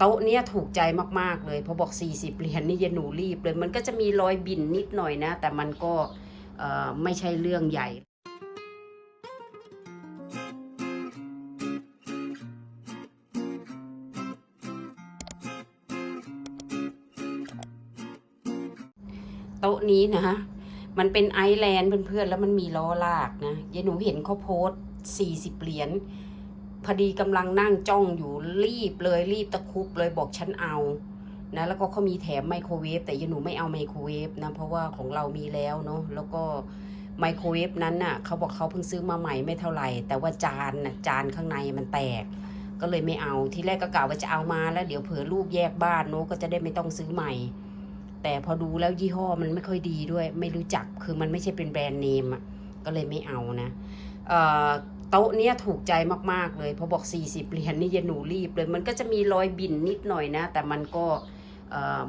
โต๊ะเนี้ยถูกใจมากๆเลยพอบอก 40 เหรียญนี่เยนหนูรีบเลย มันก็จะมีรอยบินนิดหน่อยนะ แต่มันก็เอ่อไม่ใช่เรื่องใหญ่โต๊ะนี้นะ มันเป็นไอซ์แลนด์เพื่อนๆ แล้วมันมีล้อลากนะยายหนูเห็นเขาโพสสี่สิบเหรียญ พอดีกำลังนั่งจ้องอยู่รีบเลยรีบตะคุบเลยบอกฉันเอานะแล้วก็เขามีแถมไมโครเวฟแต่ยายหนูไม่เอาไมโครเวฟนะเพราะว่าของเรามีแล้วเนาะแล้วก็ไมโครเวฟนั้นน่ะเขาบอกเขาเพิ่งซื้อมาใหม่ไม่เท่าไหร่ แต่ว่าจานน่ะจานข้างในมันแตก ก็เลยไม่เอาที่แรกก็กล่าวว่าจะเอามาแล้วเดี๋ยวเผื่อลูกแยกบ้านเนาะก็จะได้ไม่ต้องซื้อใหม่ แต่พอดูแล้วยี่ห้อมันไม่ค่อยดีด้วย ไม่รู้จักคือมันไม่ใช่เป็นแบรนด์เนมอะก็เลยไม่เอานะเอ่อ โต๊ะเนี้ยถูกใจมากๆเลยพอบอก 40 เหรียญนี่ยายหนูรีบเลย มันก็จะมีรอยบินนิดหน่อยนะ แต่มันก็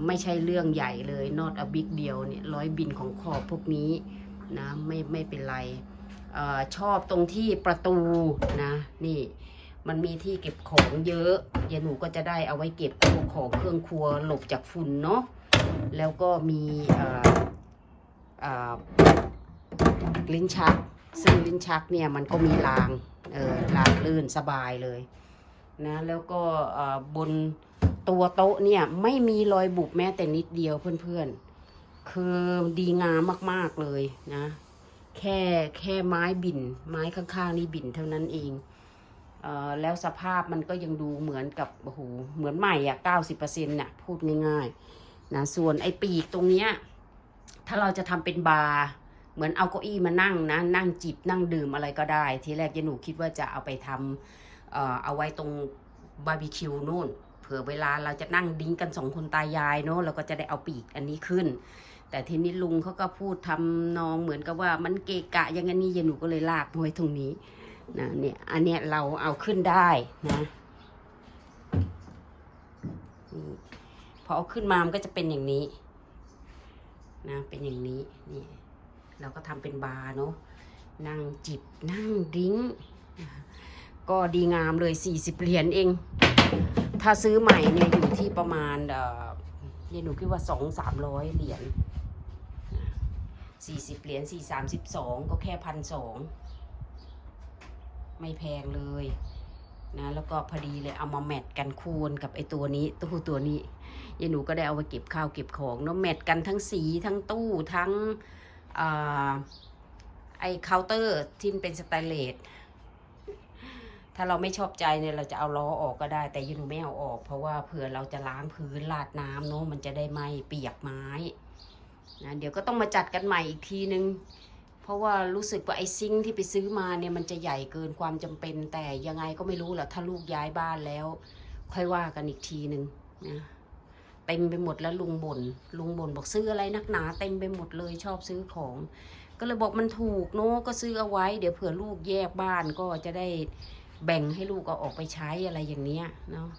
ไม่ใช่เรื่องใหญ่เลย not a big deal เนี่ยรอยบินของขอบพวกนี้นะไม่ไม่เป็นไรอชอบตรงที่ประตูนะนี่มันมีที่เก็บของเยอะยายหนูก็จะได้เอาไว้เก็บพวกของเครื่องครัวหลบจากฝุ่นเนาะแล้วก็มีลิ้นชัก ซึ่งลิ้นชักเนี่ยมันก็มีรางเออรางลื่นสบายเลยนะแล้วก็บนตัวโต๊ะเนี่ยไม่มีรอยบุบแม้แต่นิดเดียวเพื่อนๆ คือดีงามมากๆเลยนะ แค่แค่ไม้บิน ไม้ข้างๆนี่บินเท่านั้นเองเออแล้วสภาพมันก็ยังดูเหมือนกับโอ้โหเหมือนใหม่อะเก้าสิบเปอร์เซ็นต์น่ะพูดง่ายๆนะส่วนไอ้ปีกตรงเนี้ยถ้าเราจะทำเป็นบาร์ เหมือนเอาเก้าอี้มานั่งนะนั่งจิบนั่งดื่มอะไรก็ได้ ทีแรกยายหนูคิดว่าจะเอาไปทำเอ่อเอาไว้ตรงบาร์บีคิวนู่นเผื่อเวลาเราจะนั่งดิ้งกันสองคนตายายเนาะเราก็จะได้เอาปีกอันนี้ขึ้น แต่ทีนี้ลุงเขาก็พูดทำนองเหมือนกับว่ามันเกะกะอย่างนี้ยายหนูก็เลยลากมาไว้ตรงนี้นะเนี่ยอันเนี้ยเราเอาขึ้นได้นะนี่พอเอาขึ้นมามันก็จะเป็นอย่างนี้นะเป็นอย่างนี้นี่ เราก็ทำเป็นบาร์เนาะนั่งจิบนั่งดิ้ง ก็ดีงามเลย 40 เหรียญเอง ถ้าซื้อใหม่เนี่ยอยู่ที่ประมาณเอ่อเนี่ยหนูคิดว่าสองสามร้อยเหรียญสี่สิบเหรียญสี่สามสิบสองก็แค่พันสองไม่แพงเลยนะแล้วก็พอดีเลยเอามาแมทกันคูณกับไอตัวนี้ตู้ตัวนี้ยายหนูก็ได้เอาไปเก็บข้าวเก็บของเนาะแมทกันทั้งสีทั้งตู้ทั้ง ไอเคาน์เตอร์ที่เป็นสแตนเลสถ้าเราไม่ชอบใจเนี่ยเราจะเอาล้อออกก็ได้ แต่ยายหนูไม่เอาออก เพราะว่าเผื่อเราจะล้างพื้นลาดน้ำเนาะมันจะได้ไม่เปียกไม้นะเดี๋ยวก็ต้องมาจัดกันใหม่อีกทีนึง เพราะว่ารู้สึกว่าไอ้ซิงที่ไปซื้อมาเนี่ยมันจะใหญ่เกินความจำเป็น แต่ยังไงก็ไม่รู้แหละถ้าลูกย้ายบ้านแล้ว ค่อยว่ากันอีกทีหนึ่งนะ เต็มไปหมดแล้วลุงบน่นลุงบ่นบอกซื้ออะไรนักหนาเต็มไปหมดเลยชอบซื้อของ ก็เลยบอกมันถูกเนาะก็ซื้อเอาไว้ เดี๋ยวเผื่อลูกแยกบ้านก็จะได้แบ่งให้ลูกเอาออกไปใช้อะไรอย่างเนี้ยเนาะ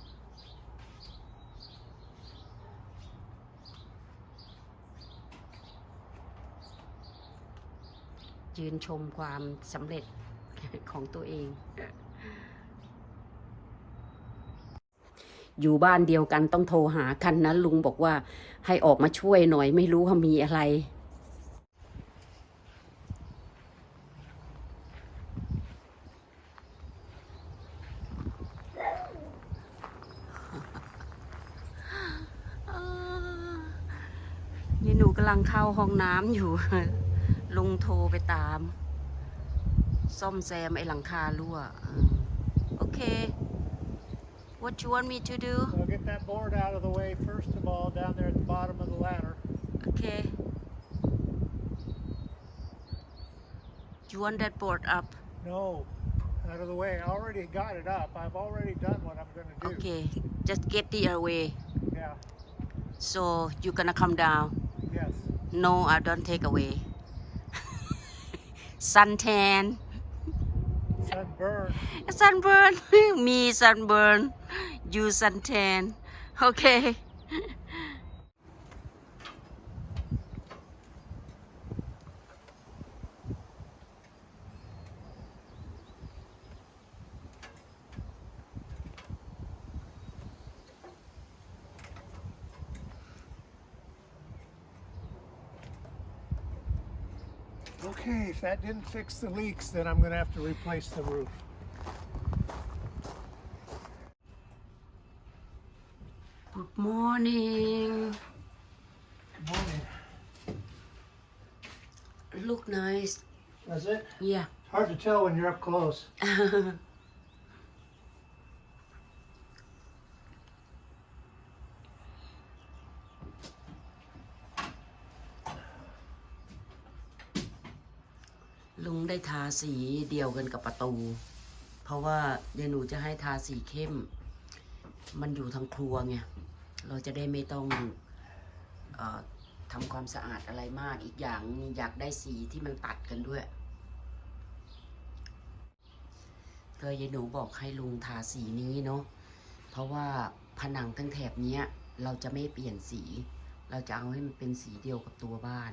ยืนชมความสำเร็จของตัวเอง อยู่บ้านเดียวกันต้องโทรหากันนะลุงบอกว่าให้ออกมาช่วยหน่อยไม่รู้ว่ามีอะไรนี่หนูกำลังเข้าห้องน้ำอยู่ ลุงโทรไปตาม ซ่อมแซมไอ้หลังคารั่วโอเค What you want me to do Well, get that board out of the way first of all, down there at the bottom of the ladder. Okay Do You want that board up No, out of the way. I already got it up. I've already done what I'm going to do. Okay just get the away Yeah. so you're gonna come down Yes. No I don't take away suntan Sunburn. sunburn. Me sunburn. You suntan. Okay Okay, if that didn't fix the leaks, then I'm gonna have to replace the roof. Good morning Good morning. look nice That's it? yeah Hard to tell when you're up close. ลุงได้ทาสีเดียวกันกับประตู เพราะว่าเดี๋ยหนูจะให้ทาสีเข้ม มันอยู่ทางครัวไงเราจะได้ไม่ต้องอทำความสะอาดอะไรมากอีกอย่างอยากได้สีที่มันตัดกันด้วยก็ยยายหนูบอกให้ลุงทาสีนี้เนาะเพราะว่าผนังทั้งแถบนี้เราจะไม่เปลี่ยนสี เราจะเอาให้มันเป็นสีเดียวกับตัวบ้าน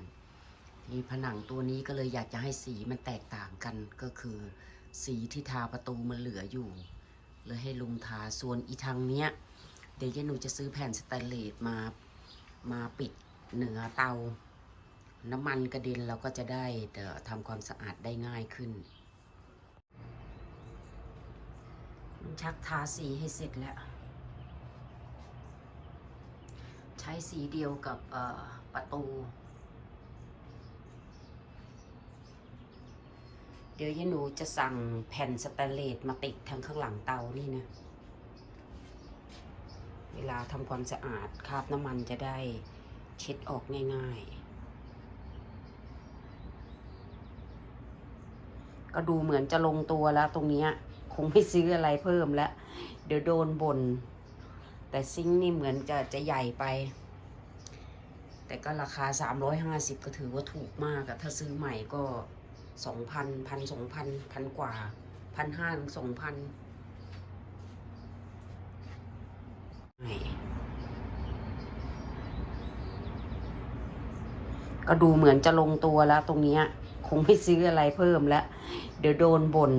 ทีผนังตัวนี้ก็เลยอยากจะให้สีมันแตกต่างกันก็คือ สีที่ทาประตูมันเหลืออยู่เลยให้ลุงทาส่วนอีทางเนี้ย เดี๋ยวยายหนูจะซื้อแผ่นสแตนเลสมามาปิดเหนือเตา น้ำมันกระเด็นเราก็จะได้เอ่อทำความสะอาดได้ง่ายขึ้นชักทาสีให้เสร็จแล้ว ใช้สีเดียวกับประตู เดี๋ยวยายหนูจะสั่งแผ่นสแตนเลสมาติดทางข้างหลังเตานี่นะ เวลาทำความสะอาดคราบน้ำมันจะได้เช็ดออกง่าย ๆ ก็ดูเหมือนจะลงตัวแล้วตรงนี้คงไม่ซื้ออะไรเพิ่มแล้ว เดี๋ยวโดนบน่นแต่ซิงนี่เหมือนจะจะใหญ่ไป แต่ก็ราคา 350 ก็ถือว่าถูกมากอะถ้าซื้อใหม่ก็ สองพันพันสองพันพันกว่าพันห้าถึงสองพันก็ดูเหมือนจะลงตัวแล้วตรงนี้คงไม่ซื้ออะไรเพิ่มแล้ว เดี๋ยวโดนบน่น